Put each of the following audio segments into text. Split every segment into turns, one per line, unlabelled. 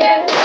yeah.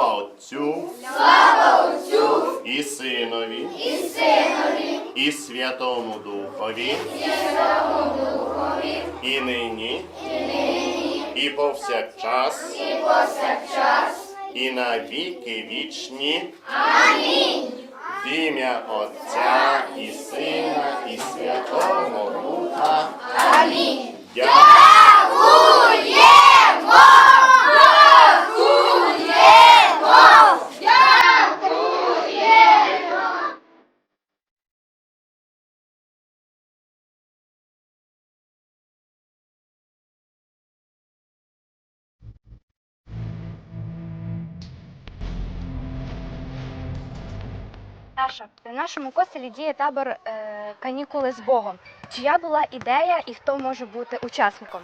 Слава Отцю, слава Отцю! І Синові, і Синові, і Святому Духові, і нині, і нині, і повсякчас, і повсякчас, на віки вічні. В ім'я Отця і Сина, і Святого Духа. Амінь.
Наша в нашому костелі діє табор е, канікули з Богом. Чия була ідея і хто може бути учасником?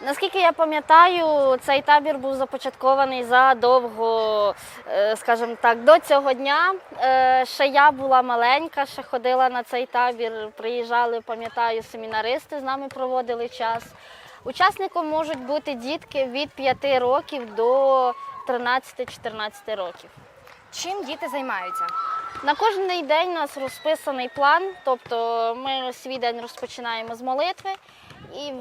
Наскільки я пам'ятаю, цей табір був започаткований задовго, е, скажімо так, до цього дня. Е, Ще я була маленька, ще ходила на цей табір. Приїжджали, пам'ятаю, семінаристи з нами проводили час. Учасником можуть бути дітки від 5 років до 13-14 років.
Чим діти займаються?
На кожний день у нас розписаний план, тобто ми свій день розпочинаємо з молитви. І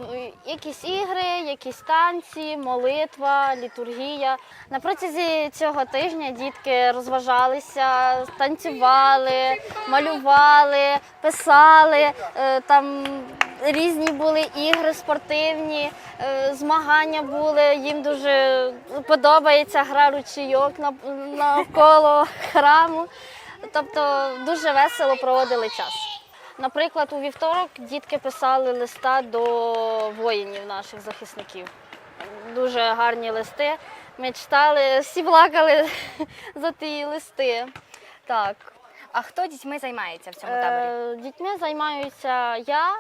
якісь ігри, якісь танці, молитва, літургія. На протязі цього тижня дітки розважалися, танцювали, малювали, писали. Е, Там різні були ігри спортивні, е, змагання були. Їм дуже подобається гра ручійок навколо храму. Тобто дуже весело проводили час. Наприклад, у вівторок дітки писали листа до воїнів наших захисників. Дуже гарні листи. Ми читали, всі плакали за ті листи. Так.
А хто дітьми займається в цьому таборі?
Е, Дітьми займаюся я,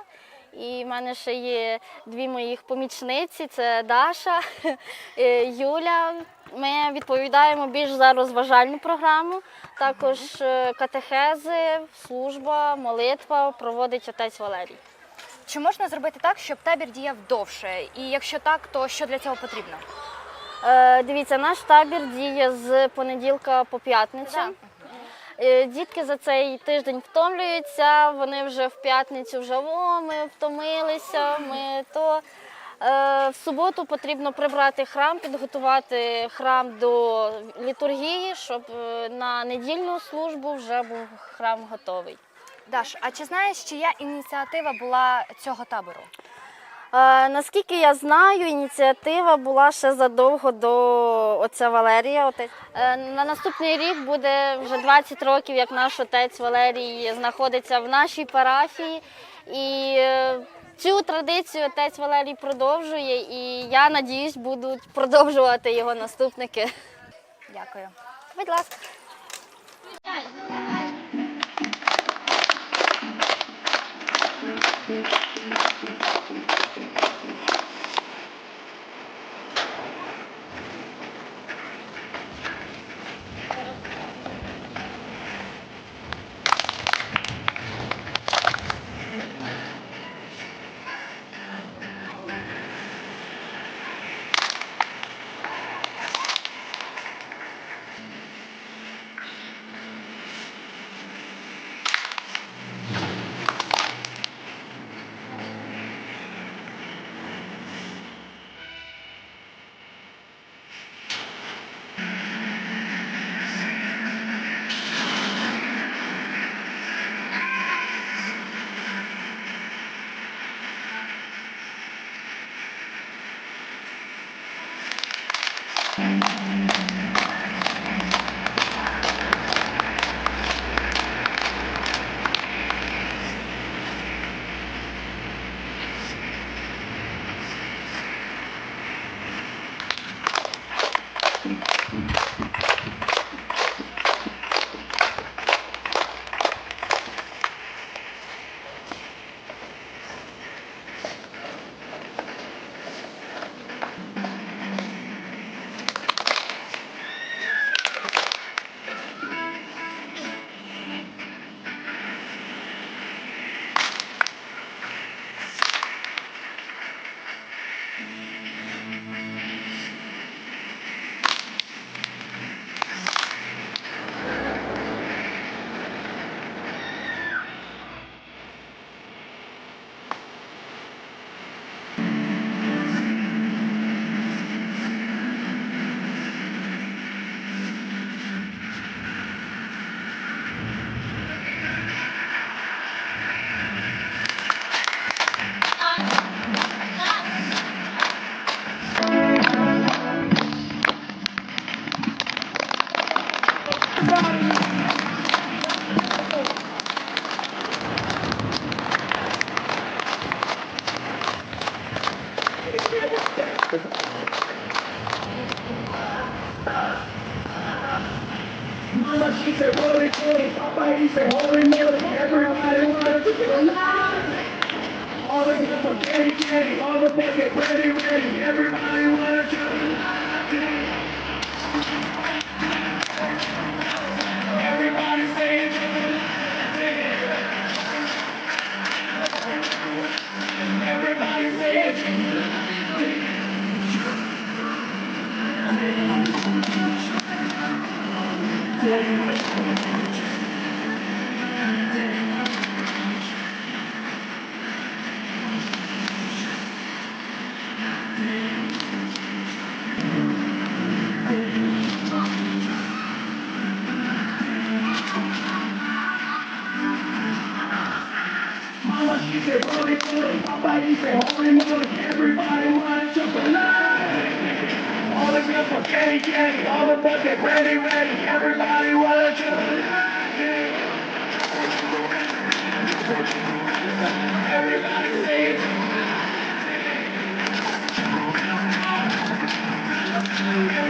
і в мене ще є дві моїх помічниці: це Даша, е, Юля. Ми відповідаємо більш за розважальну програму. Також е, катехези, служба, молитва проводить отець Валерій.
Чи можна зробити так, щоб табір діяв довше? І якщо так, то що для цього потрібно?
Е, Дивіться, наш табір діє з понеділка по п'ятницю.
Да.
Е, Дітки за цей тиждень втомлюються, вони вже в п'ятницю вже о, ми втомилися, ми то. Е, В суботу потрібно прибрати храм, підготувати храм до літургії, щоб е, на недільну службу вже був храм готовий.
Даш, а чи знаєш, чия ініціатива була цього табору?
Е, наскільки я знаю, ініціатива була ще задовго до отця Валерія. Е, на наступний рік буде вже 20 років, як наш отець Валерій знаходиться в нашій парафії. І е, цю традицію отець Валерій продовжує, і я надіюсь, будуть продовжувати його наступники.
Дякую.
Будь ласка.
Thank you.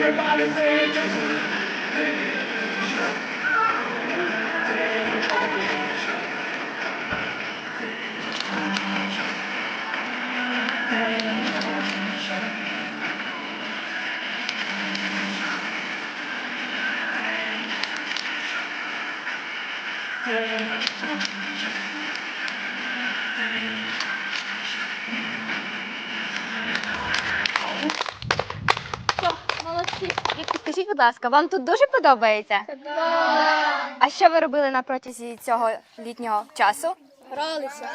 Everybody say it.
Будь ласка, вам тут дуже подобається? А що ви робили на протязі цього літнього часу?
Гралися.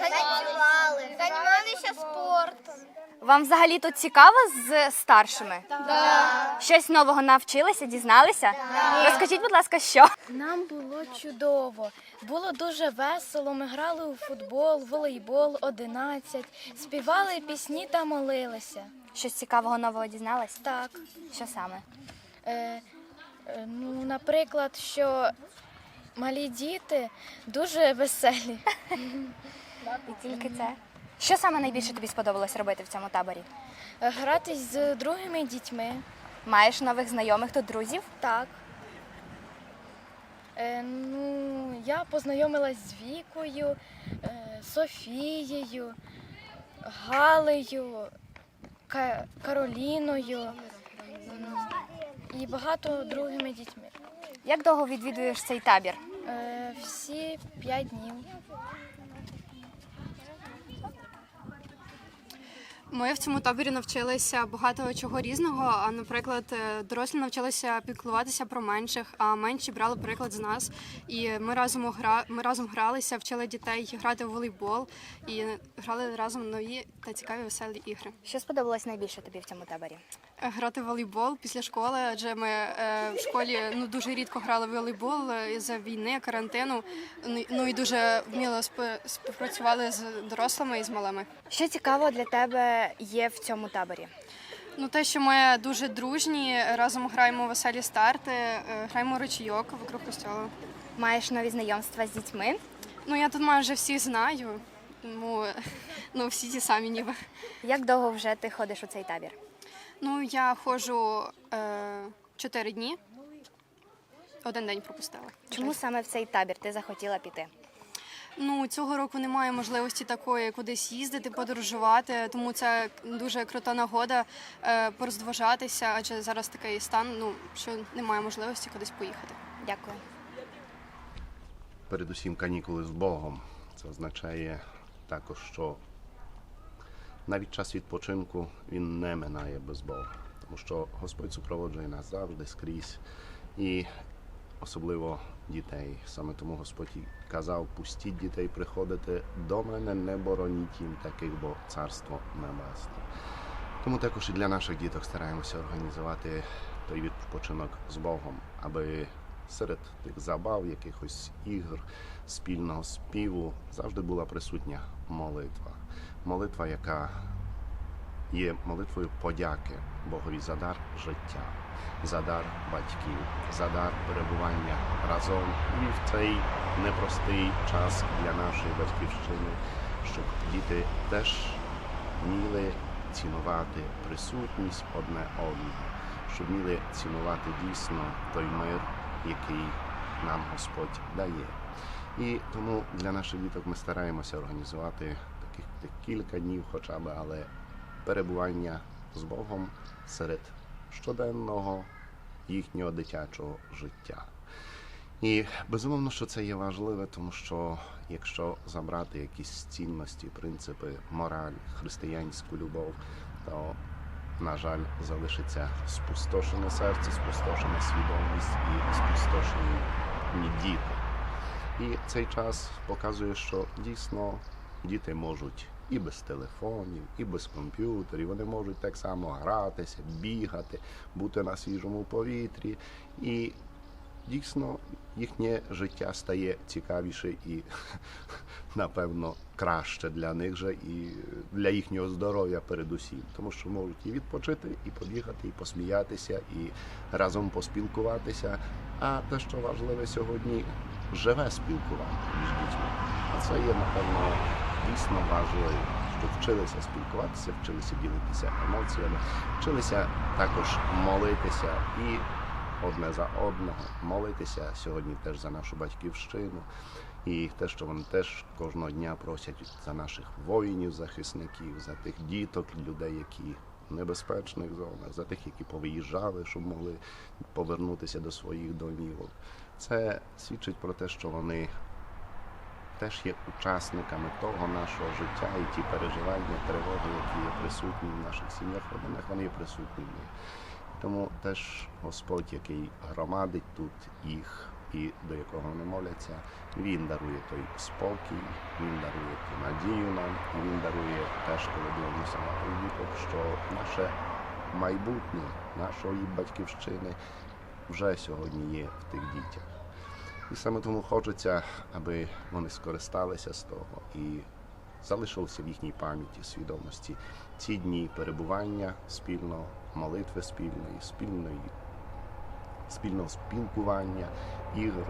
Танцювали, займалися спортом.
Вам взагалі тут цікаво з старшими? Щось нового навчилися, дізналися? Розкажіть, будь ласка, що?
Нам було чудово. Було дуже весело. Ми грали у футбол, волейбол, 11, співали пісні та молилися.
Щось цікавого нового дізнались?
Так,
Що саме?
е, е, ну, наприклад, що малі діти дуже веселі.
І тільки це. Що саме найбільше тобі сподобалось робити в цьому таборі?
Е, Гратись з другими дітьми.
Маєш нових знайомих тут друзів?
Так. Е, ну, я познайомилась з Вікою, е, Софією, Галею, Кароліною і багато другими дітьми.
Як довго відвідуєш цей табір?
Е, всі п'ять днів.
Ми в цьому таборі навчилися багато чого різного. А, наприклад, е, дорослі навчилися піклуватися про менших, а менші брали приклад з нас. І ми разом гра... ми разом гралися, вчили дітей грати в волейбол і грали разом нові та цікаві веселі ігри.
Що сподобалось найбільше тобі в цьому таборі?
Грати в волейбол після школи, адже ми е, в школі ну дуже рідко грали в волейбол е, із-за війни, карантину. Ну, Ну і дуже вміло співпрацювали з дорослими і з малими.
Що цікаво для тебе є в цьому таборі?
Ну, те, що ми дуже дружні, разом граємо веселі старти, е, граємо ручійок вокруг костьолу.
Маєш нові знайомства з дітьми?
Ну, я тут майже всіх знаю, тому ну, всі ті самі ніби.
Як довго вже ти ходиш у цей табір?
Ну, я ходжу е, чотири дні. Один день пропустила.
Чому саме в цей табір ти захотіла піти?
Ну, цього року немає можливості такої кудись їздити, подорожувати, тому це дуже крута нагода е, порозважатися, адже зараз такий стан, ну, що немає можливості кудись поїхати.
Дякую.
Передусім канікули з Богом. Це означає також, що навіть час відпочинку він не минає без Бога, тому що Господь супроводжує нас завжди скрізь і особливо дітей. Саме тому Господь казав: пустіть дітей приходити до мене, не бороніть їм таких, бо царство небесне. Тому також і для наших діток стараємося організувати той відпочинок з Богом, аби серед тих забав, якихось ігр, спільного співу завжди була присутня молитва. Молитва, яка є молитвою подяки Богові за дар життя, за дар батьків, за дар перебування разом і в цей непростий час для нашої батьківщини, щоб діти теж вміли цінувати присутність одне одного, щоб вміли цінувати дійсно той мир, який нам Господь дає. І тому для наших діток ми стараємося організувати кілька днів, хоча б, але перебування з Богом серед щоденного їхнього дитячого життя. І безумовно, що це є важливе, тому що якщо забрати якісь цінності, принципи, мораль, християнську любов, то, на жаль, залишиться спустошене серце, спустошена свідомість і спустошені діти. І цей час показує, що дійсно діти можуть і без телефонів, і без комп'ютерів. Вони можуть так само гратися, бігати, бути на свіжому повітрі. І дійсно їхнє життя стає цікавіше і, напевно, краще для них же і для їхнього здоров'я передусім. Тому що можуть і відпочити, і побігати, і посміятися, і разом поспілкуватися. А те, що важливе сьогодні, живе спілкування між дітьми. А це є, напевно, дійсно важливо, щоб вчилися спілкуватися, вчилися ділитися емоціями, вчилися також молитися і одне за одного, молитися сьогодні теж за нашу батьківщину. І те, що вони теж кожного дня просять за наших воїнів, захисників, за тих діток, людей, які в небезпечних зонах, за тих, які повиїжджали, щоб могли повернутися до своїх домівок. Це свідчить про те, що вони теж є учасниками того нашого життя і ті переживання, тривоги, які є присутні в наших сім'ях, родинах, вони є присутні. Тому теж Господь, який громадить тут їх і до якого вони моляться, він дарує той спокій, він дарує ту надію нам, він дарує теж, коли дивимося на той що наше майбутнє нашої батьківщини вже сьогодні є в тих дітях. І саме тому хочеться, аби вони скористалися з того і залишилося в їхній пам'яті, свідомості ці дні перебування спільного, молитви спільної, спільної, спільного спілкування, ігр.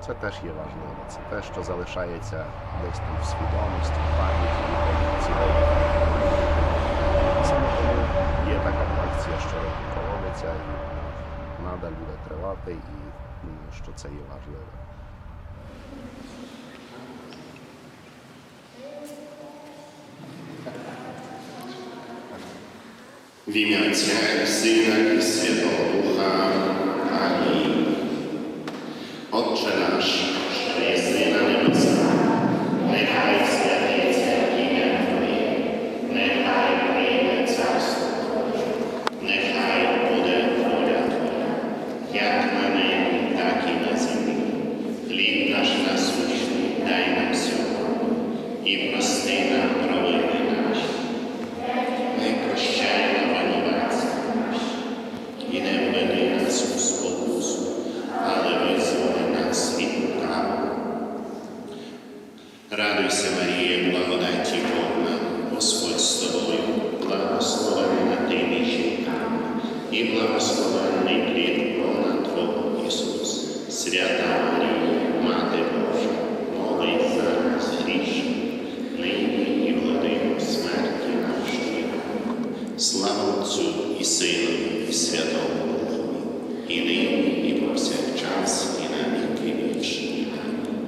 Це теж є важливо. Це те, що залишається десь там в свідомості, в пам'яті цілої. Саме тому є така акція, що проводиться і надаль буде тривати, і думаю, що це є важливо.
W imię Ojca i Syna i Świętego Ducha. Amen. Otcze nasz, który jesteś na niebiosach, niechaj świętejcie imię Twoje, niechaj przyjdzie carstwo Twoje, niechaj bude wola Twoja, jak na niebie, tak i na ziemi. Chleb nasz nasущny daj nam сьогодні, і прости нам провини наші, не прощай нам винуватців наших, і не введи нас у спокусу, але визволи нас від лукавого.
Слава Отцю і Сину, і Святому Духові, і нині, і повсякчас, і на віки вічні. Амінь.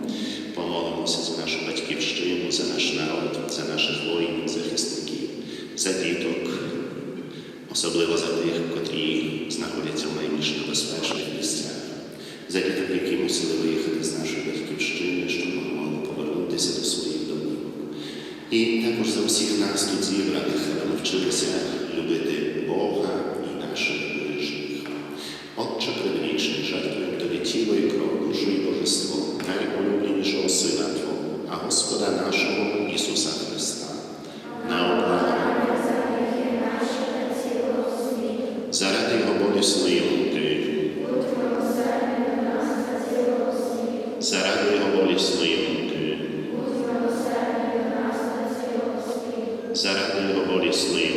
Помолимося за нашу батьківщину, за наш народ, за наших воїнів, захисників, за діток, особливо за тих, котрі знаходяться в найбільш небезпечних місцях, за діток, які мусили виїхати з нашої батьківщини, щоб могли повернутися до своїх домів. І також за всіх нас тут зібраних ми навчилися любити Бога set under the lotus.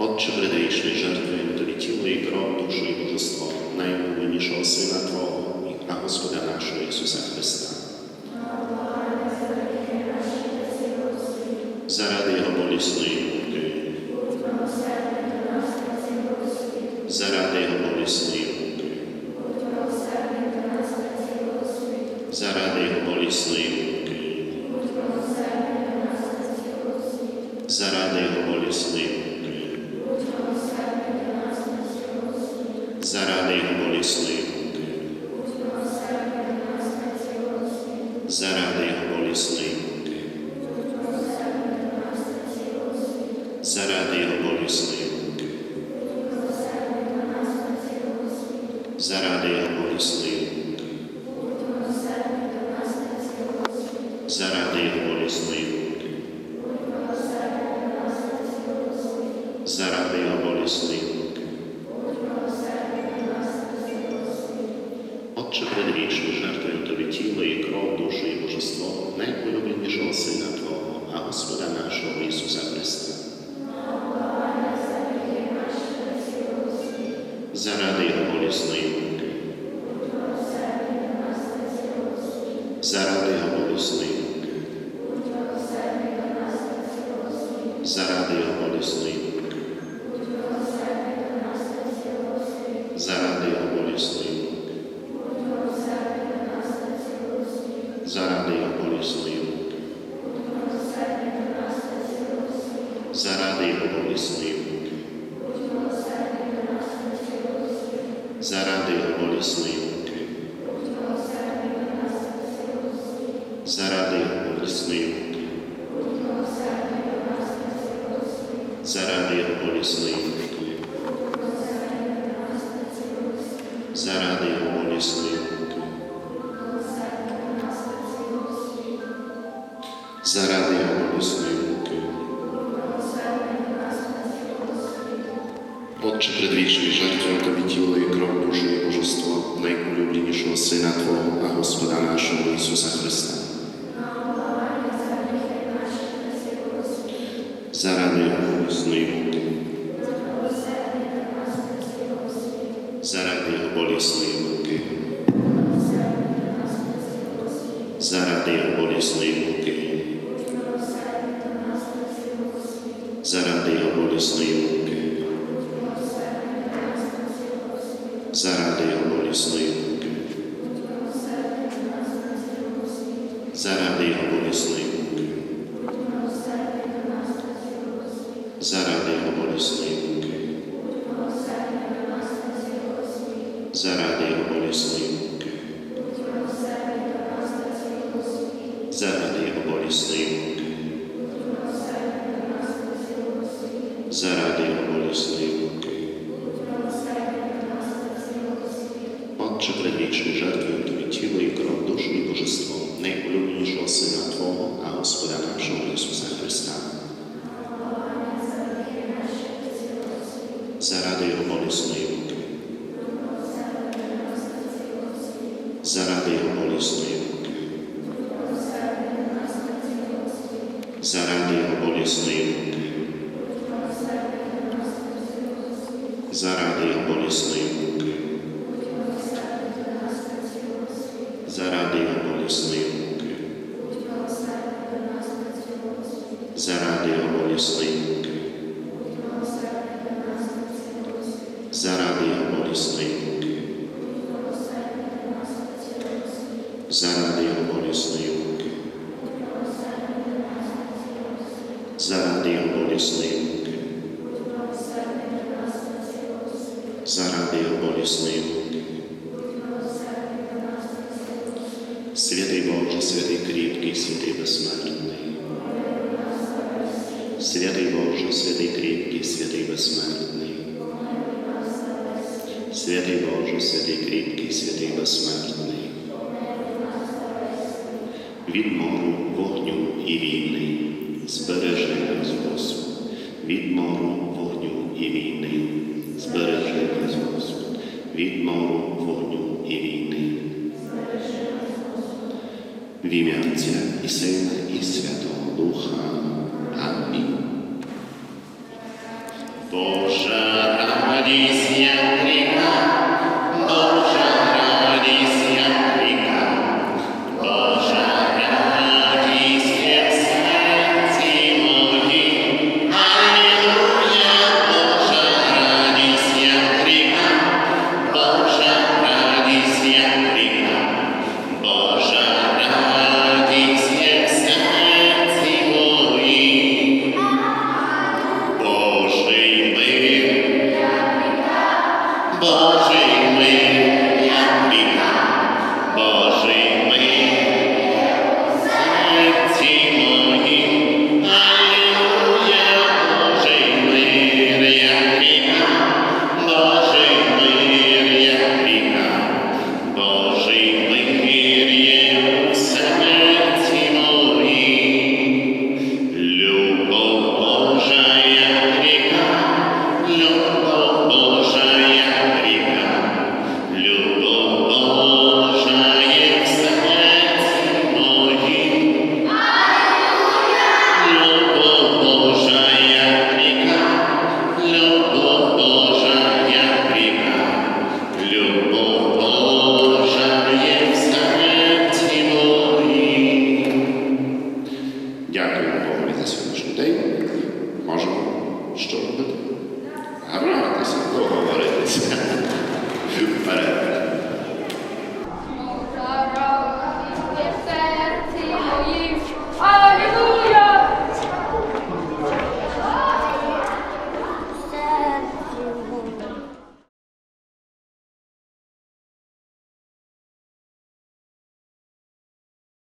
Отче предвічний, жертвуємо тобі тіло і кров, душу і божество, найулюбленішого Сина Твого, а Господа нашого Ісуса Христа. Заради Його болісної муки, заради Його болісної муки, заради Його болісної муки, obviously слів. Заради волі слів. Najświętszej Żarcie Radowi i Grobu Bożej Bożestwo najpolubniejszego Syna Twojego, a Gospoda naszego Jezusa Chrysta. Za rany, z Заради Його болісної муки. Заради Його болісної муки. Заради Його болісної муки. Заради Його болісної муки. Заради Його болісної муки. Заради Його болісної муки. Отче предвічний жертвою Тобі тіло і кров, душу і божество найулюбленішого Сина Твого, а Господа нашого Ісуса Христа. Заради Його болісної милосний муки. Заради його милосної муки. Заради його милосної муки. Заради його милосної муки. Заради його милосної муки. Заради його милосної муки.
Святий Боже, святий кріпкий, святий безсмертний. Святий Боже, святий кріпкий, святий безсмертний. Святий Боже, святий кріпкий, святий безсмертний. Від мору, вогню і війни збережи нас, Господь. Від мору, вогню і війни збережи нас, Господь. Від мору, вогню і війни. В ім'я Отця і Сина, і Святого Духа. Амінь. Божа радість, як ріка,